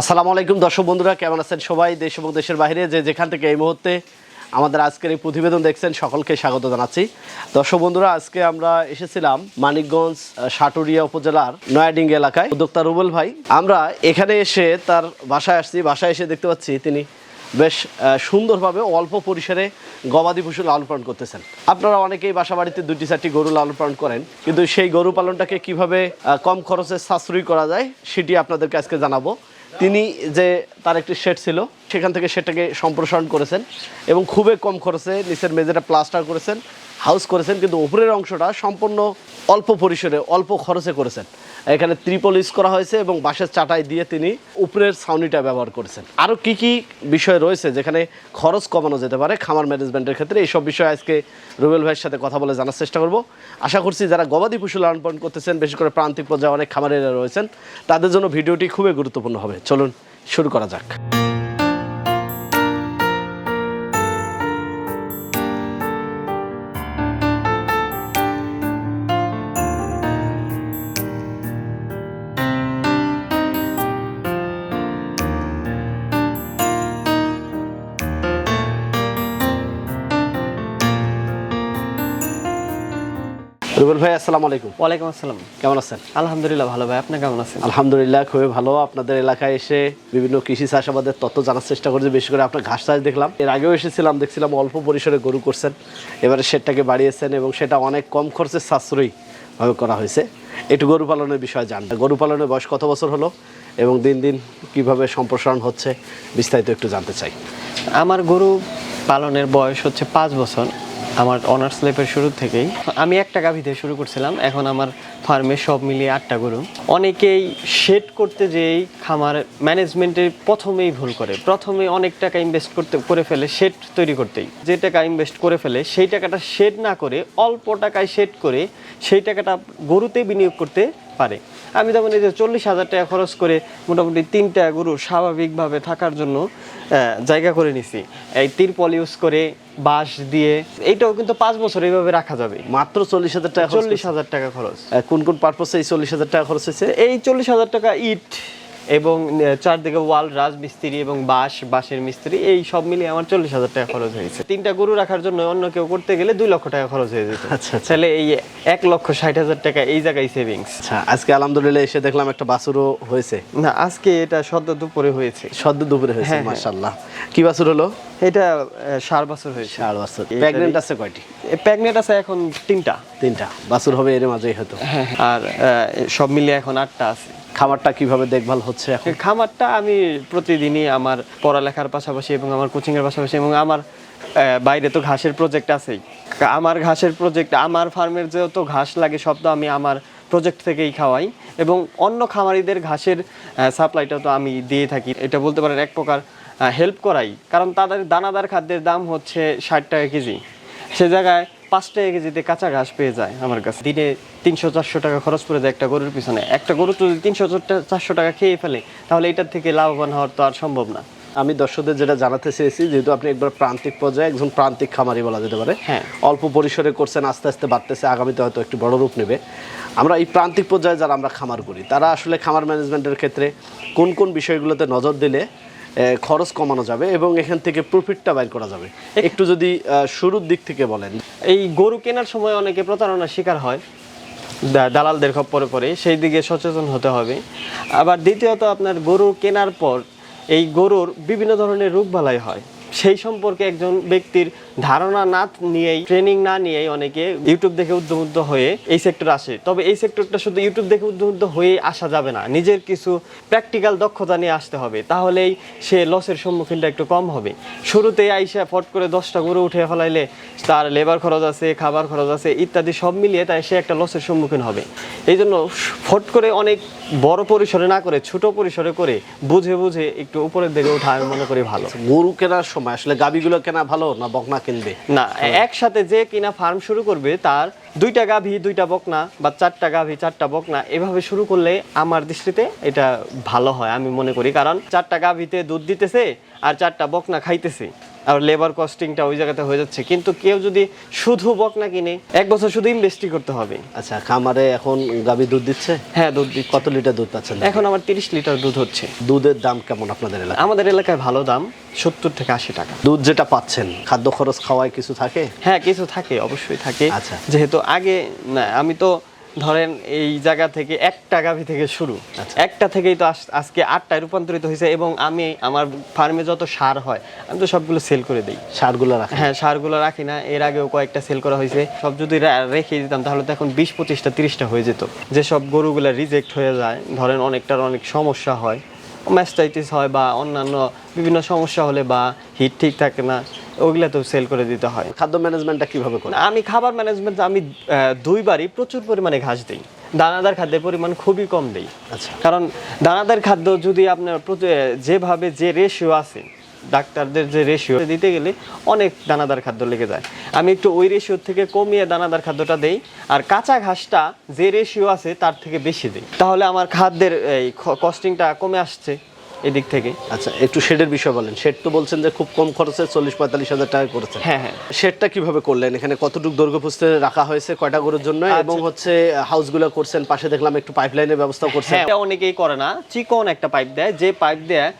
আসসালামু আলাইকুম, দর্শক বন্ধুরা, কেমন আছেন সবাই? দেশ এবং দেশের বাইরে যে যেখান থেকে এই মুহূর্তে আমাদের আজকের এই প্রতিবেদন দেখছেন, সকলকে স্বাগত জানাচ্ছি। দর্শক বন্ধুরা, আজকে আমরা এসেছিলাম মানিকগঞ্জ সাটুরিয়া উপজেলার নয়াডিং এলাকায়। উদ্যোক্তা রুবেল ভাই, আমরা এখানে এসে তার বাসায় আসছি। বাসায় এসে দেখতে পাচ্ছি তিনি বেশ সুন্দরভাবে অল্প পরিসরে গবাদি পশু লালন পালন করতেছেন। আপনারা অনেকেই বাসা বাড়িতে দুটি চারটি গরু লালন পালন করেন, কিন্তু সেই গরু পালনটাকে কীভাবে কম খরচে সাশ্রয়ী করা যায়, সেটি আপনাদেরকে আজকে জানাব। তিনি যে তার একটি শেড ছিল, সেখান থেকে সেটাকে সম্প্রসারণ করেছেন এবং খুবই কম খরচে নিচের মেঝেটা প্লাস্টার করেছেন। হাউস করেছেন, কিন্তু উপরের অংশটা সম্পূর্ণ অল্প পরিসরে, অল্প খরচে করেছেন। এখানে ত্রিপল ইউজ করা হয়েছে এবং বাঁশের চাটাই দিয়ে তিনি উপরের ছাউনিটা ব্যবহার করেছেন। আরও কি কি বিষয় রয়েছে যেখানে খরচ কমানো যেতে পারে খামার ম্যানেজমেন্টের ক্ষেত্রে, এইসব বিষয়ে আজকে রুবেল ভাইয়ের সাথে কথা বলে জানার চেষ্টা করব। আশা করছি যারা গবাদি পশু লালন পালন করতেছেন, বিশেষ করে প্রান্তিক পর্যায়ে অনেক খামারেরা রয়েছেন, তাদের জন্য ভিডিওটি খুবই গুরুত্বপূর্ণ হবে। চলুন, শুরু করা যাক। রুবেল ভাই আসসালামু আলাইকুম। ওয়ালাইকুম আসসালাম। কেমন আছেন? আলহামদুলিল্লাহ ভালো ভাই। আপনি কেমন আছেন? আলহামদুলিল্লাহ খুবই ভালো। আপনাদের এলাকায় এসে বিভিন্ন কৃষি চাষাবাদের তথ্য জানার চেষ্টা করেছি বেশি করে আপনার ঘাস চাষ দেখলাম। এর আগেও এসেছিলাম দেখছিলাম অল্প পরিসরে গরু করছেন। এবারে সেটটাকে বাড়িয়েছেন এবং সেটা অনেক কম খরচের সাশ্রয়ী ভাবে করা হয়েছে। একটু গরু পালনের বিষয়ে জান গরু পালনের বয়স কত বছর হলো এবং দিন দিন কীভাবে সম্প্রসারণ হচ্ছে বিস্তারিত একটু জানতে চাই। আমার গরু পালনের বয়স হচ্ছে পাঁচ বছর। আমার অনার্স লাইফের শুরু থেকেই। আমি একটা গাভী দিয়ে শুরু করছিলাম, এখন আমার ফার্মে সব মিলিয়ে আটটা গরু। অনেকেই শেড করতে যেই খামার ম্যানেজমেন্টের প্রথমেই ভুল করে। প্রথমে অনেক টাকা ইনভেস্ট করতে, করে ফেলে শেড তৈরি করতেই। যে টাকা ইনভেস্ট করে ফেলে, সেই টাকাটা শেড না করে, অল্প টাকায় শেড করে সেই টাকাটা গরুতে বিনিয়োগ করতে পারে। আমি যেমন এই যে চল্লিশ হাজার টাকা খরচ করে মোটামুটি তিনটা গরু স্বাভাবিকভাবে থাকার জন্য জায়গা করে নিছি। এই তিরপল ইউজ করে বাঁশ দিয়ে এইটাও কিন্তু পাঁচ বছর এইভাবে রাখা যাবে। মাত্র চল্লিশ হাজার টাকা চল্লিশ হাজার টাকা খরচ। কোন কোন পারপাসে এই চল্লিশ হাজার টাকা খরচ হয়েছে? এই চল্লিশ হাজার টাকা ইট এবং চারদিকে ওয়াল রাজ মিস্ত্রি এবং বাঁশ বাঁশের মিস্ত্রি এই সব মিলিয়ে আমার চল্লিশ হাজার টাকা খরচ হয়েছে। তিনটা গরু রাখার জন্য অন্য কেউ করতে গেলে দুই লক্ষ টাকা খরচ হয়ে যেত। আচ্ছা, আচ্ছা। তাহলে এই এক লক্ষ ষাট হাজার টাকা এই জায়গায় সেভিংস আচ্ছা আজকে আলহামদুলিল্লাহ এসে দেখলাম একটা বাছুরও হয়েছে। না আজকে এটা সদ্য দুপুরে হয়েছে। সদ্য দুপুরে হয়েছে হ্যাঁ, হ্যাঁ। কি বাছুর হলো? এটা সার বছর হয়েছে। বাছুর। এটারই- প্রেগনেন্ট আছে কয়টি? প্রেগনেন্ট আছে এখন তিনটা। তিনটা। বাছুর হবে এর মাঝেই হয়তো। হ্যাঁ আর সব মিলিয়ে এখন আটটা আছে। খাবারটা কীভাবে দেখভাল হচ্ছে এখন? খামারটা আমি প্রতিদিনই আমার পড়ালেখার পাশাপাশি এবং আমার কোচিং এর পাশাপাশি এবং আমার বাইরে তো ঘাসের প্রজেক্ট আছেই। আমার ঘাসের প্রজেক্ট আমার ফার্মের যেহেতু ঘাস লাগে সব তো আমি আমার প্রজেক্ট থেকেই খাওয়াই এবং অন্য খামারিদের ঘাসের সাপ্লাইটা তো আমি দিয়ে থাকি। এটা বলতে পারেন এক প্রকার হেল্প করাই। কারণ তাদের দানাদার খাদ্যের দাম হচ্ছে ষাট টাকা কেজি। সে জায়গায় পাঁচ টাকা কেজিতে কাঁচা ঘাস পেয়ে যায় আমার কাছে। দিনে তিনশো চারশো টাকা খরচ করে দেয় একটা গরুর পিছনে। একটা গরু যদি তিনশো চারশো টাকা খেয়ে ফেলে তাহলে এটার থেকে লাভবান হওয়ার তো আর সম্ভব না। আমি দর্শকদের যেটা জানাতে চেয়েছি যেহেতু আপনি একবার প্রান্তিক পর্যায়ে একজন প্রান্তিক খামারি বলা যেতে পারে হ্যাঁ। অল্প পরিসরে করছেন আস্তে আস্তে বাড়তেছে আগামীতে হয়তো একটু বড় রূপ নেবে। আমরা এই প্রান্তিক পর্যায়ে যারা আমরা খামার করি তারা আসলে খামার ম্যানেজমেন্টের ক্ষেত্রে কোন কোন বিষয়গুলোতে নজর দিলে খরচ কমানো যাবে এবং এখান থেকে প্রফিটটা বাইর করা যাবে। একটু যদি শুরুর দিক থেকে বলেন। এই গরু কেনার সময় অনেকে প্রতারণার শিকার হয় দালালদের খপ্পরে পরে, সেই দিকে সচেতন হতে হবে। আবার দ্বিতীয়ত, আপনার গরু কেনার পর এই গরুর বিভিন্ন ধরনের রোগবালাই হয়। সেই সম্পর্কে একজন ব্যক্তির ধারণা না নিয়েই ট্রেনিং না নিয়েই অনেকে ইউটিউব দেখে উদ্বুদ্ধ হয়ে এই সেক্টর আসে। তবে এই সেক্টরটা শুধু ইউটিউব দেখে উদ্বুদ্ধ হয়ে আসা যাবে না, নিজের কিছু প্র্যাকটিক্যাল দক্ষতা নিয়ে আসতে হবে, তাহলেই সে লসের সম্মুখীনটা একটু কম হবে। শুরুতে আইসা ফট করে দশটা গরু উঠে ফেলাইলে তার লেবার খরচ আছে, খাবার খরচ আছে, ইত্যাদি সব মিলিয়ে তাই সে একটা লসের সম্মুখীন হবে। এই জন্য ফট করে অনেক বড় পরিসরে না করে, ছোট পরিসরে করে বুঝে বুঝে একটু উপরের দিকে ওঠা আমি মনে করি ভালো। গরু কেনার সময়? আসলে গাভীগুলো কেনা ভালো না বকনা কিনবে? না, একসাথে যে কিনা ফার্ম শুরু করবে, তার দুইটা গাভী, দুইটা বকনা বা চারটা গাভী, চারটা বকনা, এভাবে শুরু করলে আমার দৃষ্টিতে এটা ভালো হয়, আমি মনে করি। কারণ চারটা গাভীতে দুধ দিতেছে আর চারটা বকনা খাইতেছে। আর লেবার কস্টিংটা ওই জায়গাতে হয়ে যাচ্ছে। কিন্তু কেউ যদি শুধু বকনা কিনে এক বছর শুধু ইনভেস্টই করতে হবে। আচ্ছা খামারে এখন গাবি দুধ দিচ্ছে? হ্যাঁ দুধ দিচ্ছে। কত লিটার দুধ পাচ্ছেন? এখন আমার তিরিশ লিটার দুধ হচ্ছে। দুধের দাম কেমন আপনাদের এলাকায়? আমাদের এলাকায় ভালো দাম সত্তর থেকে আশি টাকা। দুধ যেটা পাচ্ছেন খাদ্য খরচ খাওয়ায় কিছু থাকে? হ্যাঁ কিছু থাকে অবশ্যই থাকে। আচ্ছা। যেহেতু আগে না, আমি তো ধরেন এই জায়গা থেকে একটা গাভি থেকে শুরু। আচ্ছা। একটা থেকেই তো আজ- আজকে আটটায় রূপান্তরিত হয়েছে এবং আমি আমার ফার্মে যত সার হয় আমি তো সবগুলো সেল করে দিই। সারগুলো রাখি হ্যাঁ সারগুলো রাখি না। এর আগেও কয়েকটা সেল করা হয়েছে। সব যদি রেখে দিতাম তাহলে তো এখন বিশ পঁচিশটা তিরিশটা হয়ে যেত। যেসব গরুগুলো রিজেক্ট হয়ে যায় ধরেন অনেকটার অনেক সমস্যা হয় ম্যাস্টাইটিস হয় বা অন্যান্য বিভিন্ন সমস্যা হলে বা হিট ঠিক থাকে না ওইগুলা তো সেল করে দিতে হয়। খাদ্য ম্যানেজমেন্টটা কীভাবে করি আমি খাবার ম্যানেজমেন্ট আমি দুইবারই প্রচুর পরিমাণে ঘাস দিই। দানাদার খাদ্যের পরিমাণ খুবই কম দিই। আচ্ছা। কারণ দানাদার খাদ্য যদি আপনার যেভাবে যে রেশিও আছে ডাক্তারদের যে রেশিও দিতে গেলে অনেক দানাদার খাদ্য লেগে যায়। আমি একটু ওই রেশিও থেকে কমিয়ে দানাদার খাদ্যটা দেই আর কাঁচা ঘাসটা যে রেশিও আছে তার থেকে বেশি দিই। তাহলে আমার খাদ্যের এই কস্টিংটা কমে আসছে এদিক থেকে। আচ্ছা একটু শেডের বিষয় বলেন। শেড তো বলছেন যে খুব কম খরচে চল্লিশ পঁয়তাল্লিশ হাজার টাকা করেছেন। হ্যাঁ হ্যাঁ। শেডটা কীভাবে করলেন? এখানে কতটুকু দৈর্ঘ্য পুস্তে রাখা হয়েছে কয়টা গরুর জন্য? আচ্ছা। এবং হচ্ছে হাউসগুলো করছেন পাশে দেখলাম একটু পাইপলাইনের ব্যবস্থা করছেন। হ্যাঁ এটা অনেকেই করে না। চিকন একটা পাইপ দেয়। যে পাইপ দেয়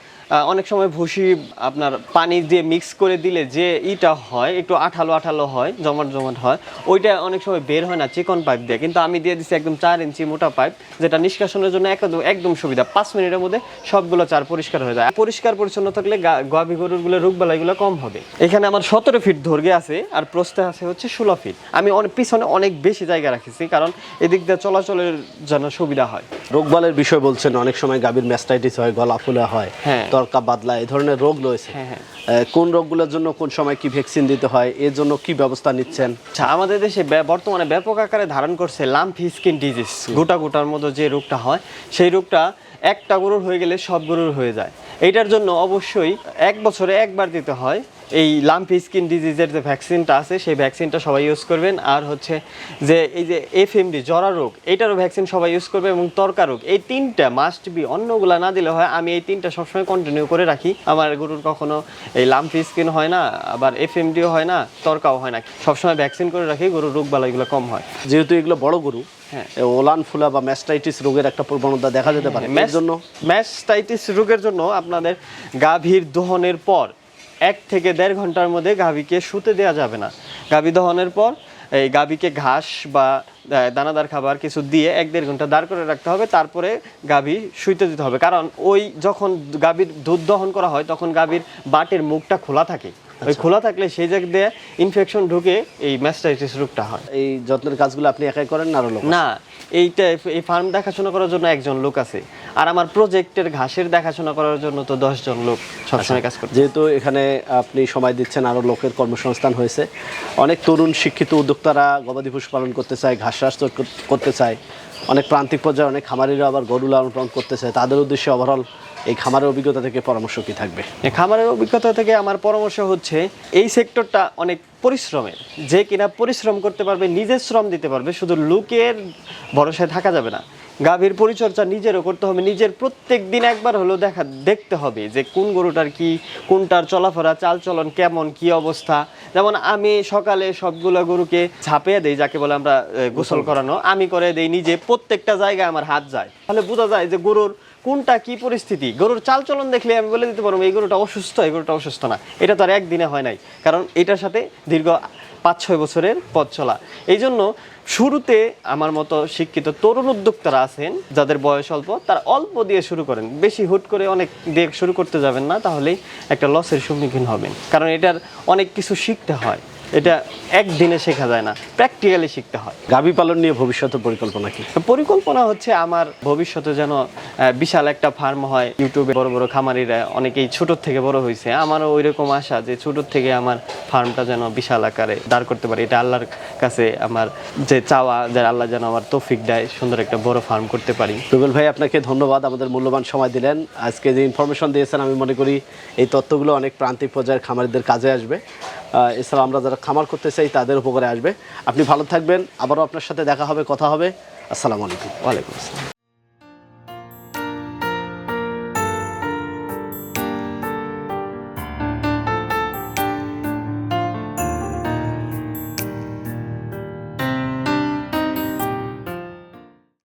অনেক সময় ভুসি আপনার পানি দিয়ে মিক্স করে দিলে যে ইটা হয় একটু আঠালো আঠালো হয় জমাট জমাট হয় ওইটা অনেক সময় বের হয় না চিকন পাইপ দিয়ে। কিন্তু আমি দিয়ে দিচ্ছি একদম চার ইঞ্চি মোটা পাইপ যেটা নিষ্কাশনের জন্য একদম একদম সুবিধা। পাঁচ মিনিটের মধ্যে সবগুলো চার পরিষ্কার হয়ে যায়। পরিষ্কার পরিচ্ছন্ন থাকলে গাভী গরুরগুলো রোগ বালাইগুলো কম হবে। এখানে আমার সতেরো ফিট দৈর্ঘ্যে আছে আর প্রস্থে আছে হচ্ছে ষোলো ফিট আমি অনেক পিছনে অনেক বেশি জায়গা রাখেছি কারণ এদিক দিয়ে চলাচলের যেন সুবিধা হয়। রোগবালের বিষয় বলছেন অনেক সময় গাভীর ম্যাস্টাইটিস হয় গলা ফুলা হয়। হ্যাঁ। তরকা বাদলা এই ধরনের রোগ রয়েছে। হ্যাঁ, হ্যাঁ। কোন রোগগুলোর জন্য কোন সময় কি ভ্যাকসিন দিতে হয় এর জন্য কি ব্যবস্থা নিচ্ছেন? আচ্ছা আমাদের দেশে বর্তমানে ব্যাপক আকারে ধারণ করছে লাম্পি স্কিন ডিজিজ গোটা গোটার মতো যে রোগটা হয় সেই রোগটা একটা গরুর হয়ে গেলে সব গরুর হয়ে যায়। এইটার জন্য অবশ্যই এক বছরে একবার দিতে হয়। এই লাম্পি স্কিন ডিজিজের যে ভ্যাকসিনটা আছে সেই ভ্যাকসিনটা সবাই ইউজ করবেন। আর হচ্ছে যে এই যে এফএমডি জরা রোগ এটারও ভ্যাকসিন সবাই ইউজ করবে এবং তরকা রোগ এই তিনটা মাস্ট বি অন্যগুলা না দিলে হয় আমি এই তিনটা সবসময় কন্টিনিউ করে রাখি। আমার গরুর কখনো এই লাম্পি স্কিন হয় না আবার এফএমডিও হয় না তরকাও হয় না। সবসময় ভ্যাকসিন করে রাখি গরুর রোগ বালাইগুলো কম হয়। যেহেতু এগুলো বড় গরু হ্যাঁ। ওলান ফুলা বা ম্যাস্টাইটিস রোগের একটা প্রবণতা দেখা যেতে পারে। এর জন্য ম্যাস্টাইটিস রোগের জন্য আপনাদের গাভীর দোহনের পর এক থেকে দেড় ঘণ্টার মধ্যে গাভীকে শুতে দেওয়া যাবে না। গাভী দহনের পর এই গাভীকে ঘাস বা দানাদার খাবার কিছু দিয়ে এক দেড় ঘণ্টা দাঁড় করে রাখতে হবে। তারপরে গাভী শুইতে দিতে হবে। কারণ ওই যখন গাভীর দুধ দহন করা হয় তখন গাভীর বাটের মুখটা খোলা থাকে। ওই খোলা থাকলে সেই জায়গা দিয়ে ইনফেকশন ঢুকে এই ম্যাস্টাইটিস রোগটা হয়। এই যত্নের কাজগুলো আপনি একাই করেন না লোক না এইটা এই ফার্ম দেখাশোনা করার জন্য একজন লোক আছে। আর আমার প্রজেক্টের ঘাসের দেখাশোনা করার জন্য তো দশজন লোক সবসময় কাজ করছে। যেহেতু এখানে আপনি সময় দিচ্ছেন আরও লোকের কর্মসংস্থান হয়েছে। অনেক তরুণ শিক্ষিত উদ্যোক্তারা গবাদি পশু পালন করতে চায় ঘাস চাষ করতে চায়। অনেক প্রান্তিক পর্যায়ে অনেক খামারিরা আবার গরু লালন পালন করতে চায়। তাদের উদ্দেশ্যে ওভারঅল এই খামারের অভিজ্ঞতা থেকে পরামর্শ কি থাকবে? খামারের অভিজ্ঞতা থেকে আমার পরামর্শ হচ্ছে এই সেক্টরটা অনেক পরিশ্রমের। যে কিনা পরিশ্রম করতে পারবে, নিজের শ্রম দিতে পারবে, শুধু লোকের ভরসায় থাকা যাবে না। গাভীর পরিচর্যা নিজেরও করতে হবে, নিজের প্রত্যেক দিন একবার হলেও দেখা, দেখতে হবে যে কোন গরুটার কি, কোনটার চলাফেরা, চালচলন কেমন, কি অবস্থা। যেমন আমি সকালে সবগুলো গরুকে ঝাঁপিয়ে দেই, যাকে বলে আমরা গোসল করানো। আমি করে দেই নিজে, প্রত্যেকটা জায়গায় আমার হাত যায়। তাহলে বোঝা যায় যে গরুর কোনটা কি পরিস্থিতি। গরুর চালচলন দেখলে আমি বলে দিতে পারব, এই গরুটা অসুস্থ, এই গরুটা অসুস্থ না। এটা তো আর একদিনে হয় নাই। কারণ এটার সাথে দীর্ঘ পাঁচ ছয় বছরের পথ চলা। এই জন্য শুরুতে আমার মতো শিক্ষিত তরুণ উদ্যোক্তারা আছেন, যাদের বয়স অল্প, তারা অল্প দিয়ে শুরু করেন। বেশি হুট করে অনেক দিয়ে শুরু করতে যাবেন না, তাহলেই একটা লসের সম্মুখীন হবেন। কারণ এটার অনেক কিছু শিখতে হয়। এটা একদিনে শেখা যায় না প্র্যাকটিক্যালি শিখতে হয়। গাভী পালন নিয়ে ভবিষ্যতের পরিকল্পনা কি? পরিকল্পনা হচ্ছে আমার ভবিষ্যতে যেন বিশাল একটা ফার্ম হয় ইউটিউবে বড় বড় খামারিরা অনেকেই ছোট থেকে বড় হয়েছে আমারও ওই রকম আশা যে ছোট থেকে আমার ফার্মটা যেন বিশাল আকারে দাঁড় করতে পারি। এটা আল্লাহর কাছে আমার যে চাওয়া যে আল্লাহ যেন আমার তৌফিক দেয় সুন্দর একটা বড় ফার্ম করতে পারি। রুবেল ভাই আপনাকে ধন্যবাদ। আমাদের মূল্যবান সময় দিলেন। আজকে যে ইনফরমেশন দিয়েছেন আমি মনে করি এই তথ্যগুলো অনেক প্রান্তিক পর্যায়ের খামারিদের কাজে আসবে। এছাড়া আমরা যারা খামার করতে চাই, তাদের উপকারে আসবে। আপনি ভালো থাকবেন, আবারও আপনার সাথে দেখা হবে, কথা হবে। আসসালামু আলাইকুম। ওয়ালাইকুম আসসালাম।